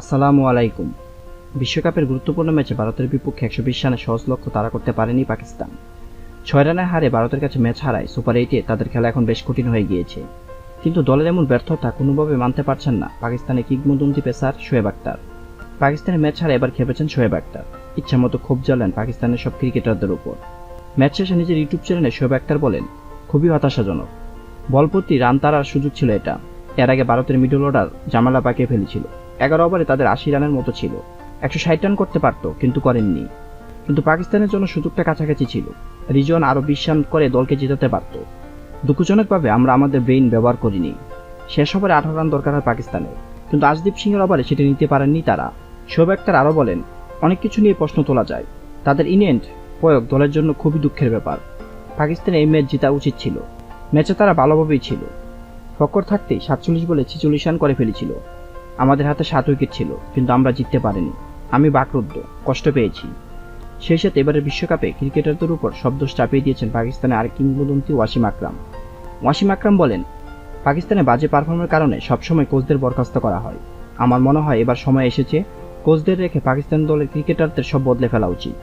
আসসালামু আলাইকুম। বিশ্বকাপের গুরুত্বপূর্ণ ম্যাচে ভারতের বিপক্ষে একশো বিশ রানের সহজ লক্ষ্য তারা করতে পারেনি পাকিস্তান। ছয় রানের হারে ভারতের কাছে ম্যাচ হারায় সুপার এইটে তাদের খেলা এখন বেশ কঠিন হয়ে গিয়েছে। কিন্তু দলের এমন ব্যর্থতা কোনোভাবে মানতে পারছেন না পাকিস্তানের কিংবদন্তি পেসার শোয়েব আক্তার পাকিস্তানের ম্যাচ হারে এবার খেপেছেন শোয়েব আক্তার ইচ্ছামতো ক্ষোভ জ্বালেন পাকিস্তানের সব ক্রিকেটারদের উপর। ম্যাচ শেষে নিজের ইউটিউব চ্যানেলে শোয়েব আক্তার বলেন, খুবই হতাশাজনক। বল প্রতি রান তারার সুযোগ ছিল এটা। এর আগে ভারতের মিডল অর্ডার জামালা পাকিয়ে ফেলেছিল। এগারো ওভারে তাদের আশি রানের মতো ছিল। একশো ষাট রান করতে পারতো, কিন্তু করেননি। কিন্তু পাকিস্তানের জন্য সুযোগটা কাছাকাছি ছিল। রিজন আরও বিশ করে দলকে জেতাতে পারত। দুঃখজনকভাবে আমরা আমাদের ব্রেইন ব্যবহার করিনি। শেষ ওভারে আঠারো রান দরকার হয় পাকিস্তানের। কিন্তু আজদীপ সিংয়ের ওভারে সেটা নিতে পারেননি তারা। শোভ আক্তার আরও বলেন, অনেক কিছু নিয়ে প্রশ্ন তোলা যায়। তাদের ইনিয়েন্ট প্রয়োগ দলের জন্য খুবই দুঃখের ব্যাপার। পাকিস্তানের এই ম্যাচ জেতা উচিত ছিল। ম্যাচে তারা ভালোভাবেই ছিল। ফক্কর থাকতেই সাতচল্লিশ বলে ছিচল্লিশ রান করে ফেলেছিল। আমাদের হাতে সাত উইকেট ছিল, কিন্তু আমরা জিততে পারিনি। আমি বাকরুদ্ধ, কষ্ট পেয়েছি। সেই সাথে এবারের বিশ্বকাপে ক্রিকেটারদের উপর সব দোষ চাপিয়ে দিয়েছেন পাকিস্তানের আরেক কিংবদন্তি ওয়াসিম আকরাম। ওয়াসিম আকরাম বলেন, পাকিস্তানে বাজে পারফর্মের কারণে সবসময় কোচদের বরখাস্ত করা হয়। আমার মনে হয় এবার সময় এসেছে কোচদের রেখে পাকিস্তান দলের ক্রিকেটারদের সব বদলে ফেলা উচিত।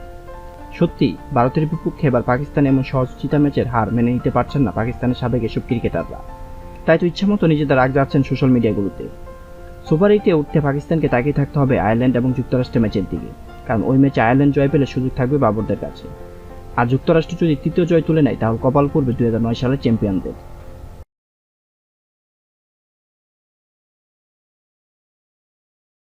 সত্যি, ভারতের বিপক্ষে এবার পাকিস্তান এমন সহজ চিতা ম্যাচের হার মেনে নিতে পারছেন না পাকিস্তানের সাবেক এসব ক্রিকেটাররা। তাই তো ইচ্ছামতো নিজেদের রাগ যাচ্ছেন সোশ্যাল মিডিয়াগুলোতে সুপার এইটে উঠতে পাকিস্তানকে তাকিয়ে থাকতে হবে আয়ারল্যান্ড এবং যুক্তরাষ্ট্রের ম্যাচের দিকে। কারণ ওই ম্যাচে আয়ারল্যান্ড জয় পেলে সুযোগ থাকবে বাবরদের কাছে। আর যুক্তরাষ্ট্র যদি তৃতীয় জয় তুলে নেয়, তাহলে কপাল করবে দু হাজার নয় সালের চ্যাম্পিয়নদের।